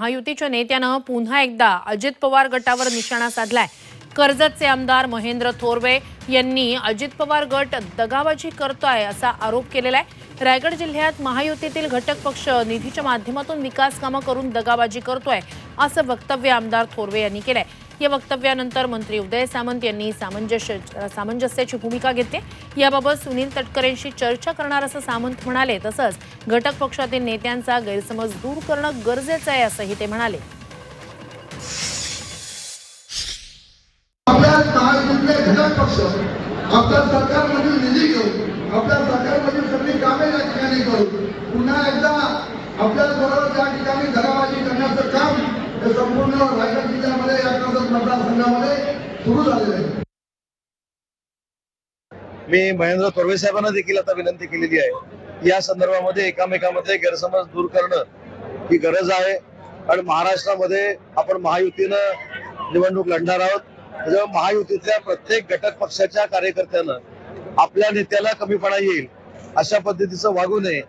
महायुतीच्या नेत्यानं पुन्हा एकदा अजित पवार गटावर निशाणा साधलाय. कर्जतचे आमदार महेंद्र थोरवे यांनी अजित पवार गट दगाबाजी करतोय असा आरोप केलेला आहे रायगड जिल्ह्यात महायुतीतील घटक पक्ष निधीच्या माध्यमातून विकास कामं करून दगाबाजी करतोय असं वक्तव्य आमदार थोरवे यांनी केलंय. या वक्तव्यानंतर मंत्री उदय सामंत यांनी सामंजस्य सामंजस्याची भूमिका घेतली. याबाबत सुनील तटकरेंशी चर्चा करणार असं सामंत म्हणाले तसंच घटक पक्षातील नेत्यांचा गैरसमज दूर करणं गरजेचं आहे असंही ते म्हणाले. पक्ष आपल्या सरकारमधील निधी घेऊन आपल्या सरकारमधील सगळी कामे या ठिकाणी करून पुन्हा एकदा आपल्या बरोबर त्या ठिकाणी घराबाजी करण्याचं काम हे संपूर्ण रायगड जिल्ह्यामध्ये या कर्जत मतदारसंघामध्ये सुरू झालेलं आहे. मी महेंद्र थोरवे साहेबांना देखील आता विनंती केलेली आहे. या संदर्भामध्ये एकामेकामध्ये गैरसमज दूर करणं ही गरज आहे. आणि महाराष्ट्रामध्ये आपण महायुतीनं निवडणूक लढणार आहोत. महायुतीतल्या प्रत्येक घटक पक्षाच्या कार्यकर्त्यानं आपल्या नेत्याला कमीपणा येईल अशा पद्धतीचं वागू नये